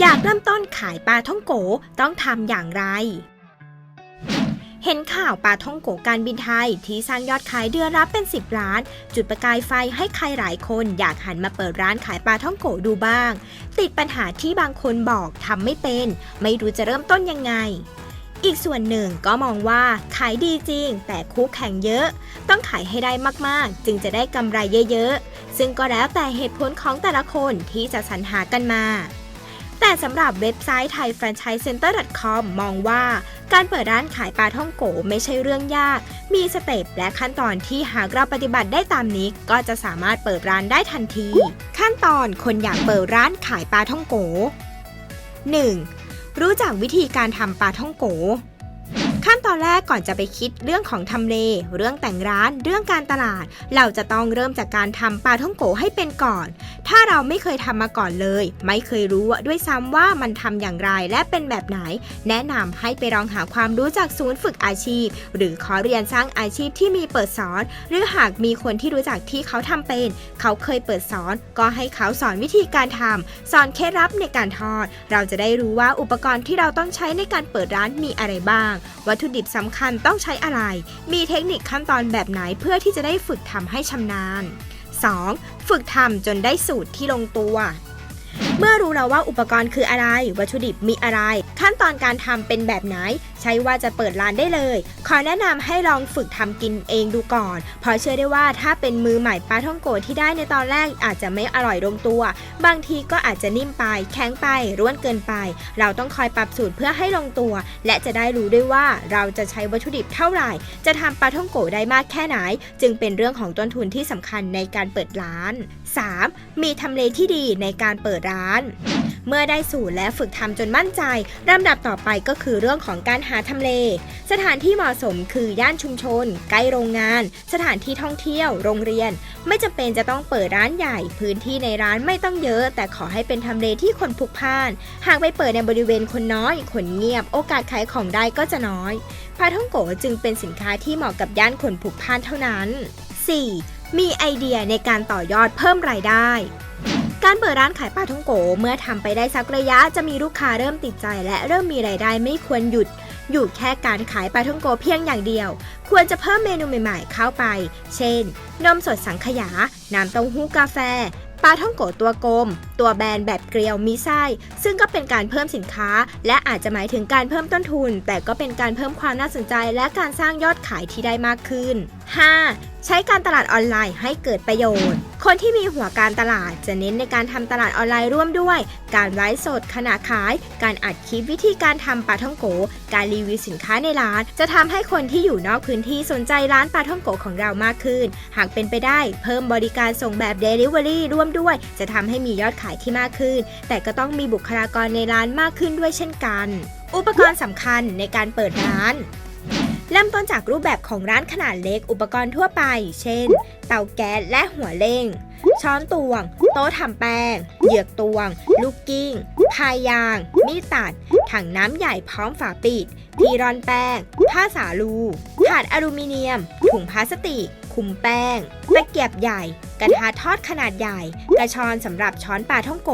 อยากเริ่มต้นขายปลาท่องโกต้องทำอย่างไร เห็นข่าวปลาท่องโกการบินไทยที่สร้างยอดขายเดือนละเป็น 10 ล้าน จุดประกายไฟให้ใครหลายคนอยากหันมาเปิดร้านขายปลาท่องโกดูบ้าง ติดปัญหาที่บางคนบอกทำไม่เป็น ไม่รู้จะเริ่มต้นยังไงอีกส่วนหนึ่งก็มองว่าขายดีจริง แต่คู่แข่งเยอะ ต้องขายให้ได้มากๆ จึงจะได้กำไรเยอะๆ ซึ่งก็แล้วแต่เหตุผลของแต่ละคนที่จะสรรหากันมา แต่สำหรับเว็บไซต์ thaifranchisecenter.com มองว่า การเปิดร้านขายปลาท่องโกไม่ใช่เรื่องยาก มีสเต็ปและขั้นตอนที่หากเราปฏิบัติได้ตามนี้ ก็จะสามารถเปิดร้านได้ทันที ขั้นตอนคนอยากเปิดร้านขายปลาท่องโก 1. รู้จักวิธีการทำปลาท่องโก ตอนแรกก่อนจะไปคิดเรื่องของทำเล เรื่องแต่งร้าน เรื่องการตลาด เราจะต้องเริ่มจากการทำปลาท่องโกให้เป็นก่อน ถ้าเราไม่เคยทำมาก่อนเลย ไม่เคยรู้ด้วยซ้ำว่ามันทำอย่างไรและเป็นแบบไหน แนะนำให้ไปลองหาความรู้จากศูนย์ฝึกอาชีพ หรือขอเรียนสร้างอาชีพที่มีเปิดสอน หรือหากมีคนที่รู้จักที่เขาทำเป็น เขาเคยเปิดสอน ก็ให้เขาสอนวิธีการทำสอนเคล็ดลับในการทอด เราจะได้รู้ว่าอุปกรณ์ที่เราต้องใช้ในการเปิดร้านมีอะไรบ้าง วัตถุดิบสำคัญต้องใช้อะไร มีเทคนิคขั้นตอนแบบไหนเพื่อที่จะได้ฝึกทำให้ชำนาญ 2. ฝึกทำจนได้สูตรที่ลงตัว เมื่อรู้แล้วว่าอุปกรณ์คืออะไร วัตถุดิบมีอะไร ขั้นตอนการทำเป็นแบบไหน ใช่ว่าจะเปิดร้านได้เลย ขอแนะนำให้ลองฝึกทำกินเองดูก่อน เพราะเชื่อได้ว่าถ้าเป็นมือใหม่ปลาท่องโกะที่ได้ในตอนแรกอาจจะไม่อร่อยลงตัว บางทีก็อาจจะนิ่มไป แข็งไป ร่วนเกินไป เราต้องคอยปรับสูตรเพื่อให้ลงตัว และจะได้รู้ด้วยว่าเราจะใช้วัตถุดิบเท่าไหร่ จะทำปลาท่องโกะได้มากแค่ไหน จึงเป็นเรื่องของต้นทุนที่สำคัญในการเปิดร้าน 3. มีทำเลที่ดีในการเปิดร้าน เมื่อได้สูตรและฝึกทำจนมั่นใจลำดับต่อไปก็คือเรื่องของการหาทำเล สถานที่เหมาะสมคือย่านชุมชน ใกล้โรงงาน สถานที่ท่องเที่ยว โรงเรียน ไม่จำเป็นจะต้องเปิดร้านใหญ่ พื้นที่ในร้านไม่ต้องเยอะ แต่ขอให้เป็นทำเลที่คนพลุกพล่าน หากไปเปิดในบริเวณคนน้อย คนเงียบ โอกาสขายของได้ก็จะน้อยปลาท่องโกะจึงเป็นสินค้าที่เหมาะกับย่านคนพลุกพล่านเท่านั้น 4. มีไอเดียในการต่อยอดเพิ่มรายได้ การเปิดร้านขายปลาท่องโก เมื่อทำไปได้สักระยะจะมีลูกค้าเริ่มติดใจ และเริ่มมีรายได้ไม่ควรหยุด อยู่แค่การขายปลาท่องโกเพียงอย่างเดียว ควรจะเพิ่มเมนูใหม่ๆ เข้าไป เช่น นมสดสังขยา น้ำเต้าหู้กาแฟปลาท่องโกตัวกลม ตัวแบนแบบเกลียวมีไส้ ซึ่งก็เป็นการเพิ่มสินค้า และอาจจะหมายถึงการเพิ่มต้นทุน แต่ก็เป็นการเพิ่มความน่าสนใจ และการสร้างยอดขายที่ได้มากขึ้น 5. ใช้การตลาดออนไลน์ให้เกิดประโยชน์ คนที่มีหัวการตลาดจะเน้นในการทำตลาดออนไลน์ร่วมด้วย การไลฟ์สดขณะขาย การอัดคลิปวิธีการทำปลาท่องโก การรีวิวสินค้าในร้าน จะทำให้คนที่อยู่นอกพื้นที่สนใจร้านปลาท่องโกของเรามากขึ้น หากเป็นไปได้ เพิ่มบริการส่งแบบ Delivery ร่วมด้วย จะทำให้มียอดขายที่มากขึ้น แต่ก็ต้องมีบุคลากรในร้านมากขึ้นด้วยเช่นกัน อุปกรณ์สำคัญในการเปิดร้าน เริ่มต้นจากรูปแบบของร้านขนาดเล็กอุปกรณ์ทั่วไป เช่น เตาแก๊สและหัวเล่ง ช้อนตวง โต๊ะทำแป้ง เหยือกตวง ลูกกิ้ง พายยาง มีดตัด ถังน้ำใหญ่พร้อมฝาปิด ที่ร่อนแป้ง ผ้าสาลู ถาดอลูมิเนียม ถุงพลาสติก คุมแป้ง ตะเกียบใหญ่ กระทะทอดขนาดใหญ่ กระชอนสำหรับช้อนปลาท่องโก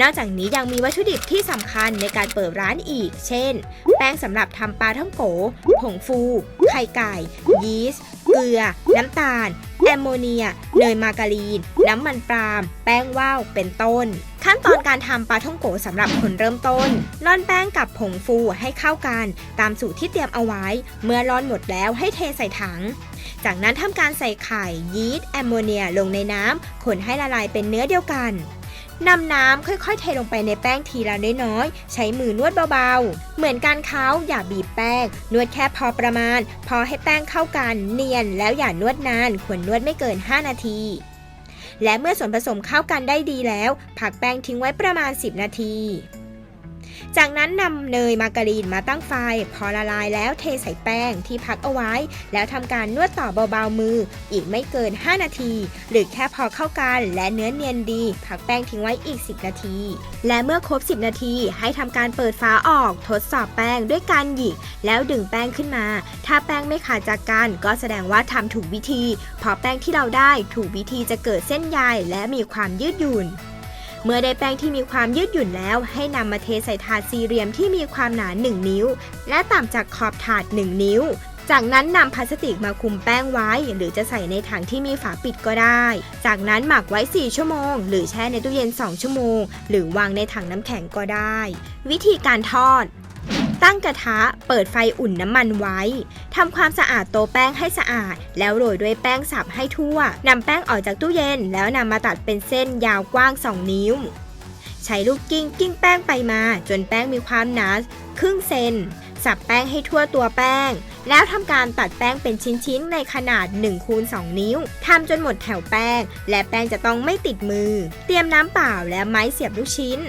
นอกจากนี้ยังมีวัตถุดิบที่สำคัญในการเปิดร้านอีก เช่น แป้งสำหรับทำปลาท่องโก ผงฟู ไข่ไก่ ยีสต์ เกลือ น้ำตาล แอมโมเนีย เนยมาการีน น้ำมันปาล์ม แป้งว่าว เป็นต้น ขั้นตอนการทำปลาท่องโกสำหรับคนเริ่มต้นร่อนแป้งกับผงฟูให้เข้ากัน ตามสูตรที่เตรียมเอาไว้ เมื่อร่อนหมดแล้วให้เทใส่ถัง จากนั้นทำการใส่ไข่ ยีสต์ แอมโมเนีย ลงในน้ำ คนให้ละลายเป็นเนื้อเดียวกัน นำน้ำค่อยๆเทลงไปในแป้งทีละน้อยๆ ใช้มือนวดเบาๆ เหมือนการเค้าอย่าบีบแป้ง นวดแค่พอประมาณ พอให้แป้งเข้ากัน เนียนแล้วอย่านวดนาน ควรนวดไม่เกิน 5 นาที และเมื่อส่วนผสมเข้ากันได้ดีแล้ว พักแป้งทิ้งไว้ประมาณ 10 นาที จากนั้นนำเนยมาการีนมาตั้งไฟ พอละลายแล้วเทใส่แป้งที่พักเอาไว้ แล้วทำการนวดต่อเบาๆมือ อีกไม่เกิน 5 นาที หรือแค่พอเข้ากันและเนื้อเนียนดี พักแป้งทิ้งไว้อีก 10 นาที และเมื่อครบ 10 นาทีให้ทำการเปิดฝาออกทดสอบแป้งด้วยการหยิก แล้วดึงแป้งขึ้นมา ถ้าแป้งไม่ขาดจากกันก็แสดงว่าทำถูกวิธี พอแป้งที่เราได้ถูกวิธีจะเกิดเส้นใยและมีความยืดหยุ่น เมื่อได้แป้งที่มีความยืดหยุ่นแล้ว ให้นำมาเทใส่ถาดสี่เหลี่ยมที่มีความหนา 1 นิ้ว และต่ำจากขอบถาด 1 นิ้ว จากนั้นนำพลาสติกมาคุมแป้งไว้ หรือจะใส่ในถังที่มีฝาปิดก็ได้ จากนั้นหมักไว้ 4 ชั่วโมง หรือแช่ในตู้เย็น 2 ชั่วโมง หรือวางในถังน้ำแข็งก็ได้ วิธีการทอด ตั้งกระทะเปิดไฟอุ่นน้ำมันไว้ทำความสะอาดโต๊ะแป้งให้สะอาด แล้วโรยด้วยแป้งสับให้ทั่วนำแป้งออกจากตู้เย็น แล้วนำมาตัดเป็นเส้นยาวกว้าง 2 นิ้ว ใช้ลูกกิ้งกิ้งแป้งไปมา จนแป้งมีความหนาครึ่งเซนสับแป้งให้ทั่วตัวแป้ง แล้วทำการตัดแป้งเป็นชิ้นๆ ในขนาด1คูณ2นิ้วทำจนหมดแถวแป้ง และแป้งจะต้องไม่ติดมือ เตรียมน้ำเปล่าและไม้เสียบลูกชิ้น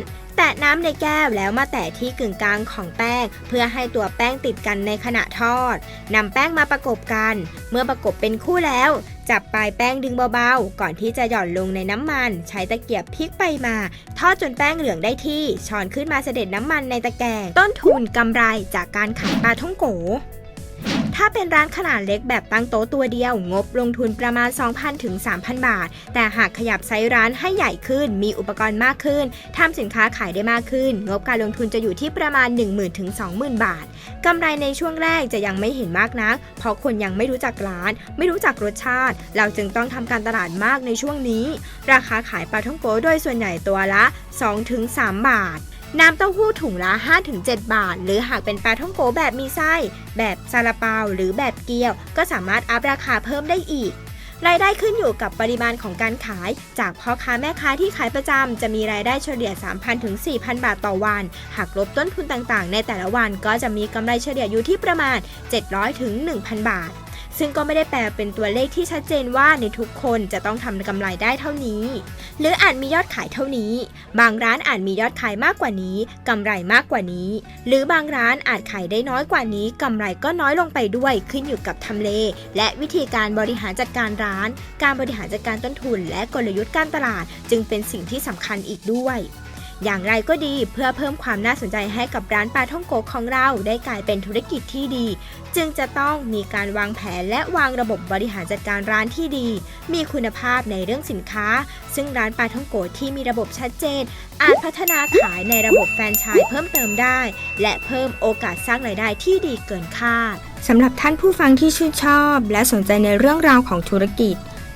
ะน้ำในแก้วแล้วมาแตะที่กึ่งกลางของแป้ง เพื่อให้ตัวแป้งติดกันในขณะทอดนำแป้งมาประกบกัน เมื่อประกบเป็นคู่แล้ว จับปลายแป้งดึงเบาๆ ก่อนที่จะหย่อนลงในน้ำมัน ใช้ตะเกียบพลิกไปมา ทอดจนแป้งเหลืองได้ที่ช้อนขึ้นมาเสด็จน้ำมันในตะแกรงต้นทุนกำไรจากการขายปลาท่องโก ถ้าเป็นร้านขนาดเล็กแบบตั้งโต๊ะตัวเดียว งบลงทุนประมาณ 2,000ถึง3,000 บาท แต่หากขยับไซส์ร้านให้ใหญ่ขึ้น มีอุปกรณ์มากขึ้นทำสินค้าขายได้มากขึ้น งบการลงทุนจะอยู่ที่ประมาณ 10,000ถึง20,000 บาทกำไรในช่วงแรกจะยังไม่เห็นมากนัก เพราะคนยังไม่รู้จักร้าน ไม่รู้จักรสชาติ เราจึงต้องทำการตลาดมากในช่วงนี้ ราคาขายปลาท่องโกโดยส่วนใหญ่ตัวละ 2-3 บาท น้ำเต้าหู้ถุงละ 5-7 บาท หรือหากเป็นปลาท่องโกแบบมีไส้ แบบซาลาเปาหรือแบบเกี๊ยว ก็สามารถอัพราคาเพิ่มได้อีก รายได้ขึ้นอยู่กับปริมาณของการขาย จากพ่อค้าแม่ค้าที่ขายประจำจะมีรายได้เฉลี่ย 3,000 ถึง 4,000 บาทต่อวัน หากลบต้นทุนต่างๆ ในแต่ละวันก็จะมีกำไรเฉลี่ยอยู่ที่ประมาณ 700 ถึง 1,000 บาท ซึ่งก็ไม่ได้แปลเป็นตัวเลขที่ชัดเจนว่าในทุกคนจะต้องทำกำไรได้เท่านี้ หรืออาจมียอดขายเท่านี้ บางร้านอาจมียอดขายมากกว่านี้กำไรมากกว่านี้ หรือบางร้านอาจขายได้น้อยกว่านี้กำไรก็น้อยลงไปด้วยขึ้นอยู่กับทำเล และวิธีการบริหารจัดการร้าน การบริหารจัดการต้นทุน และกลยุทธ์การตลาด จึงเป็นสิ่งที่สำคัญอีกด้วย อย่างไรก็ดีเพื่อเพิ่มความน่าสนใจให้กับร้านปลาท่องโกของเราได้กลายเป็นธุรกิจที่ดี จึงจะต้องมีการวางแผนและวางระบบบริหารจัดการร้านที่ดี มีคุณภาพในเรื่องสินค้า ซึ่งร้านปลาท่องโกที่มีระบบชัดเจน อาจพัฒนาขายในระบบแฟรนไชส์เพิ่มเติมได้ และเพิ่มโอกาสสร้างรายได้ที่ดีเกินคาดสำหรับท่านผู้ฟังที่ชื่นชอบ และสนใจในเรื่องราวของธุรกิจ